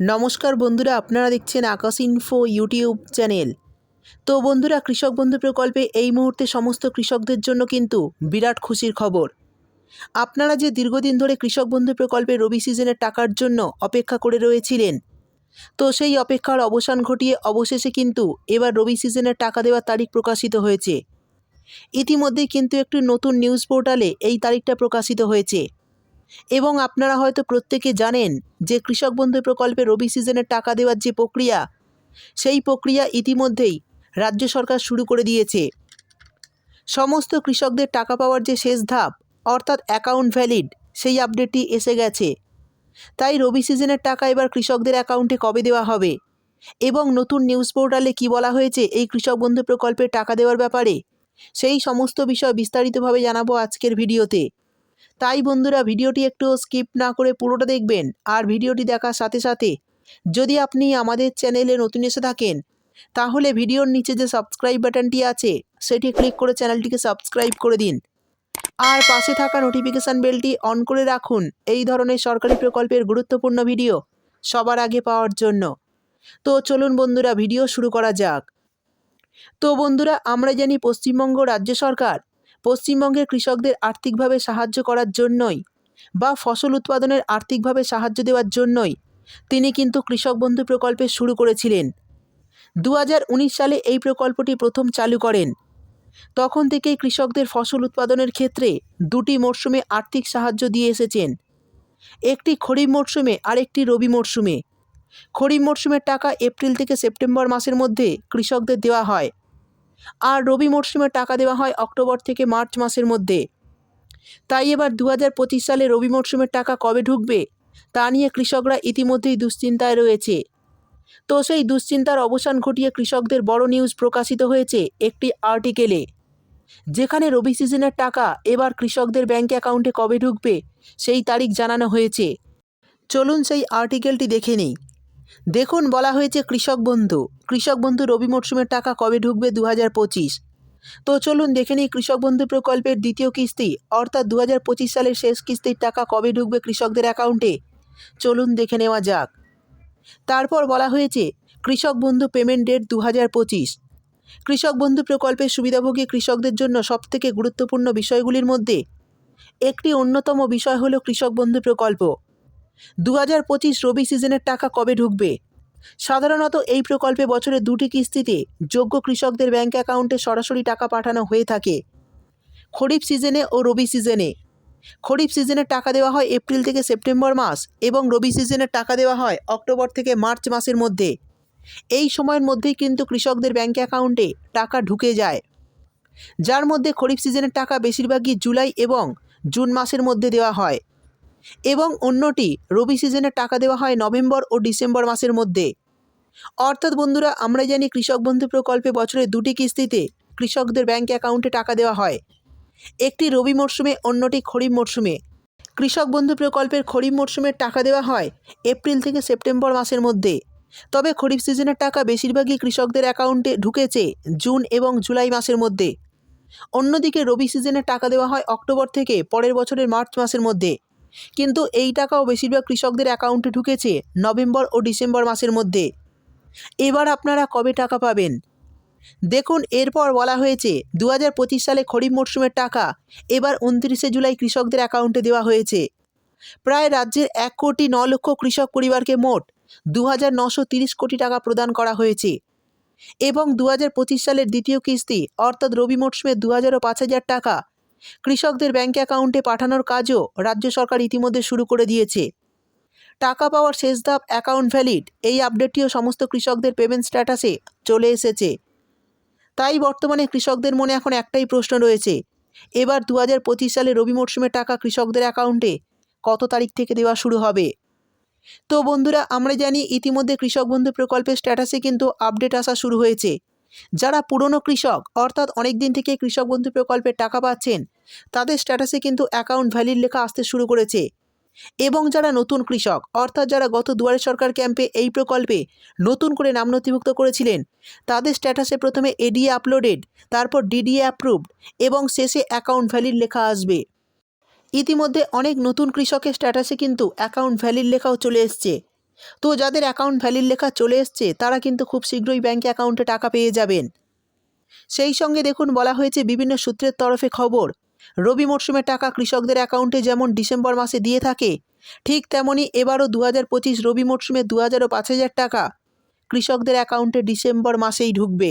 নমস্কার বন্ধুরা, আপনারা দেখছেন আকাশ ইনফো ইউটিউব চ্যানেল তো বন্ধুরা, কৃষক বন্ধু প্রকল্পে এই মুহূর্তে সমস্ত কৃষকদের জন্য কিন্তু বিরাট খুশির খবর। আপনারা যে দীর্ঘদিন ধরে কৃষক বন্ধু প্রকল্পে রবি সিজনের টাকার জন্য অপেক্ষা করে রয়েছিলেন, তো সেই অপেক্ষার অবসান ঘটিয়ে অবশেষে কিন্তু এবার রবি সিজনের টাকা দেওয়ার তারিখ প্রকাশিত হয়েছে। ইতিমধ্যেই কিন্তু একটি নতুন নিউজ পোর্টালে এই তারিখটা প্রকাশিত হয়েছে। এবং আপনারা হয়তো প্রত্যেকে জানেন যে কৃষক বন্ধু প্রকল্পে রবি সিজনের টাকা দেওয়ার যে প্রক্রিয়া, সেই প্রক্রিয়া ইতিমধ্যেই রাজ্য সরকার শুরু করে দিয়েছে। সমস্ত কৃষকদের টাকা পাওয়ার যে শেষ ধাপ, অর্থাৎ অ্যাকাউন্ট ভ্যালিড সেই আপডেটটি এসে গেছে। তাই রবি সিজনের টাকা এবার কৃষকদের অ্যাকাউন্টে কবে দেওয়া হবে? এবং নতুন নিউজ পোর্টালে কি বলা হয়েছে এই কৃষক বন্ধু প্রকল্পে টাকা দেওয়ার ব্যাপারে? সেই সমস্ত বিষয় বিস্তারিতভাবে জানাব আজকের ভিডিওতে। তাই বন্ধুরা ভিডিওটি একটু স্কিপ না করে পুরোটা দেখবেন আর ভিডিওটি দেখার সাথে সাথে যদি আপনি আমাদের চ্যানেলে নতুন এসে থাকেন, তাহলে ভিডিওর নিচে যে সাবস্ক্রাইব বাটনটি আছে, সেটি ক্লিক করে চ্যানেলটিকে সাবস্ক্রাইব করে দিন। আর পাশে থাকা নোটিফিকেশান বেলটি অন করে রাখুন। এই ধরনের সরকারি প্রকল্পের গুরুত্বপূর্ণ ভিডিও সবার আগে পাওয়ার জন্য। তো চলুন বন্ধুরা, ভিডিও শুরু করা যাক। তো বন্ধুরা, আমরা জানি পশ্চিমবঙ্গ রাজ্য সরকার পশ্চিমবঙ্গের কৃষকদের আর্থিকভাবে সাহায্য করার জন্যই বা ফসল উৎপাদনের আর্থিকভাবে সাহায্য দেওয়ার জন্যই তিনি কিন্তু কৃষক বন্ধু প্রকল্পে শুরু করেছিলেন। দু হাজার উনিশ সালে এই প্রকল্পটি প্রথম চালু করেন। তখন থেকেই কৃষকদের ফসল উৎপাদনের ক্ষেত্রে দুটি মরশুমে আর্থিক সাহায্য দিয়ে এসেছেন। একটি খরিফ মরশুমে আর একটি রবি মরশুমে। খরিফ মরশুমের টাকা এপ্রিল থেকে সেপ্টেম্বর মাসের মধ্যে কৃষকদের দেওয়া হয়। আর রবি মরশুমে টাকা দেওয়া হয় অক্টোবর থেকে মার্চ মাসের মধ্যে। তাই এবার দু হাজার পঁচিশ সালে রবি মরশুমের টাকা কবে ঢুকবে, তা নিয়ে কৃষকরা ইতিমধ্যেই দুশ্চিন্তায় রয়েছে। তো সেই দুশ্চিন্তার অবসান ঘটিয়ে কৃষকদের বড় নিউজ প্রকাশিত হয়েছে একটি আর্টিকেলে যেখানে রবি সিজনের টাকা এবার কৃষকদের ব্যাঙ্ক অ্যাকাউন্টে কবে ঢুকবে, সেই তারিখ জানানো হয়েছে। চলুন সেই আর্টিকেলটি দেখে নিই। দেখুন, বলা হয়েছে কৃষক বন্ধু। কৃষক বন্ধু রবি মরশুমের টাকা কবে ঢুকবে দু হাজার পঁচিশ? তো চলুন দেখে নিই কৃষক বন্ধু প্রকল্পের দ্বিতীয় কিস্তি। অর্থাৎ দু হাজার পঁচিশ সালের শেষ কিস্তির টাকা কবে ঢুকবে কৃষকদের অ্যাকাউন্টে? চলুন দেখে নেওয়া যাক। তারপর বলা হয়েছে, কৃষক বন্ধু পেমেন্ট ডেট দু হাজার পঁচিশ। কৃষক বন্ধু প্রকল্পের সুবিধাভোগী কৃষকদের জন্য সবথেকে গুরুত্বপূর্ণ বিষয়গুলির মধ্যে একটি অন্যতম বিষয় হলো কৃষক বন্ধু প্রকল্প। দু হাজার পঁচিশ রবি সিজনের টাকা কবে ঢুকবে? সাধারণত এই প্রকল্পে বছরে দুটি কিস্তিতে যোগ্য কৃষকদের ব্যাঙ্ক অ্যাকাউন্টে সরাসরি টাকা পাঠানো হয়ে থাকে। খরিফ সিজনে ও রবি সিজনে। খরিফ সিজনের টাকা দেওয়া হয় এপ্রিল থেকে সেপ্টেম্বর মাস এবং রবি সিজনের টাকা দেওয়া হয় অক্টোবর থেকে মার্চ মাসের মধ্যে। এই সময়ের মধ্যেই কিন্তু কৃষকদের ব্যাঙ্ক অ্যাকাউন্টে টাকা ঢুকে যায়। যার মধ্যে খরিফ সিজনের টাকা বেশিরভাগই জুলাই এবং জুন মাসের মধ্যে দেওয়া হয়। এবং অন্যটি রবি সিজনে টাকা দেওয়া হয় নভেম্বর ও ডিসেম্বর মাসের মধ্যে। অর্থাৎ বন্ধুরা আমরা জানি কৃষক বন্ধু প্রকল্পে বছরে দুটি কিস্তিতে কৃষকদের ব্যাঙ্ক অ্যাকাউন্টে টাকা দেওয়া হয়। একটি রবি মরশুমে, অন্যটি খরিফ মরশুমে। কৃষক বন্ধু প্রকল্পের খরিফ মরশুমের টাকা দেওয়া হয় এপ্রিল থেকে সেপ্টেম্বর মাসের মধ্যে। তবে খরিফ সিজনের টাকা বেশিরভাগই কৃষকদের অ্যাকাউন্টে ঢুকেছে জুন এবং জুলাই মাসের মধ্যে। অন্যদিকে রবি সিজনের টাকা দেওয়া হয় অক্টোবর থেকে পরের বছরের মার্চ মাসের মধ্যে। কিন্তু এই টাকাও বেশিরভাগ কৃষকদের অ্যাকাউন্টে ঢুকেছে নভেম্বর ও ডিসেম্বর মাসের মধ্যে। এবার আপনারা কবে টাকা পাবেন? দেখুন, এরপর বলা হয়েছে দু হাজার পঁচিশ সালে খরিফ মরশুমের টাকা এবার উনত্রিশে জুলাই কৃষকদের অ্যাকাউন্টে দেওয়া হয়েছে। প্রায় রাজ্যের এক কোটি ন লক্ষ কৃষক পরিবারকে মোট দু কোটি টাকা প্রদান করা হয়েছে। এবং দু হাজার পঁচিশ সালের দ্বিতীয় কিস্তি, অর্থাৎ রবি মরশুমে দু হাজার টাকা কৃষকদের ব্যাঙ্ক অ্যাকাউন্টে পাঠানোর কাজও রাজ্য সরকার ইতিমধ্যে শুরু করে দিয়েছে। টাকা পাওয়ার শেষ ধাপ অ্যাকাউন্ট ভ্যালিড, এই আপডেটটিও সমস্ত কৃষকদের পেমেন্ট স্ট্যাটাসে চলে এসেছে। তাই বর্তমানে কৃষকদের মনে এখন একটাই প্রশ্ন রয়েছে, এবার দু হাজার পঁচিশ সালে রবি মরশুমের টাকা কৃষকদের অ্যাকাউন্টে কত তারিখ থেকে দেওয়া শুরু হবে? তো বন্ধুরা, আমরা জানি ইতিমধ্যে কৃষক বন্ধু প্রকল্পের স্ট্যাটাসে কিন্তু আপডেট আসা শুরু হয়েছে। যারা পুরনো কৃষক, অর্থাৎ অনেক দিন থেকে কৃষক বন্ধু প্রকল্পের টাকা পাচ্ছেন, তাদের স্ট্যাটাসে কিন্তু অ্যাকাউন্ট ভ্যালিড লেখা আসতে শুরু করেছে। এবং যারা নতুন কৃষক, অর্থাৎ যারা গত দুয়ারে সরকার ক্যাম্পে এই প্রকল্পে নতুন করে নাম নথিভুক্ত করেছিলেন, তাদের স্ট্যাটাসে প্রথমে এডিএ আপলোডেড তারপর ডিডিএ অ্যাপ্রুভড এবং শেষে অ্যাকাউন্ট ভ্যালিড লেখা আসবে। ইতিমধ্যে অনেক নতুন কৃষকের স্ট্যাটাসে কিন্তু অ্যাকাউন্ট ভ্যালিড লেখাও চলে এসছে। তো যাদের অ্যাকাউন্ট ভ্যালিড লেখা চলে এসছে, তারা কিন্তু খুব শীঘ্রই ব্যাঙ্ক অ্যাকাউন্টে টাকা পেয়ে যাবেন। সেই সঙ্গে দেখুন, বলা হয়েছে বিভিন্ন সূত্রের তরফে খবর, রবি মরশুমের টাকা কৃষকদের অ্যাকাউন্টে যেমন ডিসেম্বর মাসে দিয়ে থাকে, ঠিক তেমনই এবারও দু হাজার পঁচিশ রবি মরশুমে দু হাজার ও পাঁচ হাজার টাকা কৃষকদের অ্যাকাউন্টে ডিসেম্বর মাসেই ঢুকবে।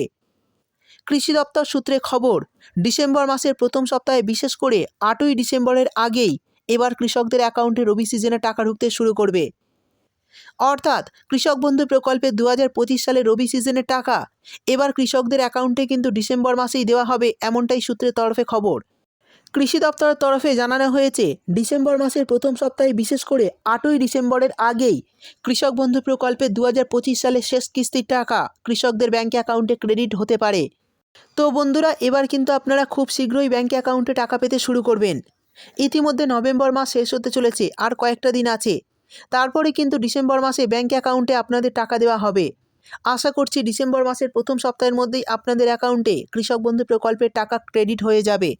কৃষি দপ্তর সূত্রে খবর, ডিসেম্বর মাসের প্রথম সপ্তাহে বিশেষ করে আটই ডিসেম্বরের আগেই এবার কৃষকদের অ্যাকাউন্টে রবি সিজনে টাকা ঢুকতে শুরু করবে। অর্থাৎ কৃষক বন্ধু প্রকল্পে দু হাজার পঁচিশ সালে রবি সিজনের টাকা। এবার কৃষকদের অ্যাকাউন্টে কিন্তু ডিসেম্বর মাসেই দেওয়া হবে এমনটাই সূত্রের তরফে খবর। কৃষি দপ্তরের তরফে জানানো হয়েছে, ডিসেম্বর মাসের প্রথম সপ্তাহে বিশেষ করে আটই ডিসেম্বরের আগেই কৃষক বন্ধু প্রকল্পে দু সালের শেষ কিস্তির টাকা কৃষকদের ব্যাঙ্ক অ্যাকাউন্টে ক্রেডিট হতে পারে। তো বন্ধুরা, এবার কিন্তু আপনারা খুব শীঘ্রই ব্যাঙ্ক অ্যাকাউন্টে টাকা পেতে শুরু করবেন। ইতিমধ্যে নভেম্বর মাস শেষ হতে চলেছে, আর কয়েকটা দিন আছে। তারপরে কিন্তু ডিসেম্বর মাসে ব্যাঙ্ক অ্যাকাউন্টে আপনাদের টাকা দেওয়া হবে। আশা করছি ডিসেম্বর মাসের প্রথম সপ্তাহের মধ্যেই আপনাদের অ্যাকাউন্টে কৃষক বন্ধু প্রকল্পের টাকা ক্রেডিট হয়ে যাবে।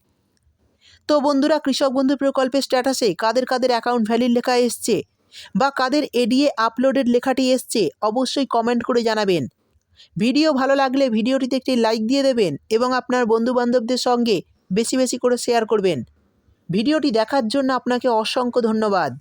তো বন্ধুরা, কৃষক বন্ধু প্রকল্পের স্ট্যাটাসে কাদের কাদের অ্যাকাউন্ট ভ্যালিড লেখা এসছে বা কাদের এডিএ আপলোডেড লেখাটি এসছে অবশ্যই কমেন্ট করে জানাবেন। ভিডিও ভালো লাগলে ভিডিওটিতে একটি লাইক দিয়ে দেবেন এবং আপনার বন্ধুবান্ধবদের সঙ্গে বেশি বেশি করে শেয়ার করবেন। ভিডিওটি দেখার জন্য আপনাকে অসংখ্য ধন্যবাদ।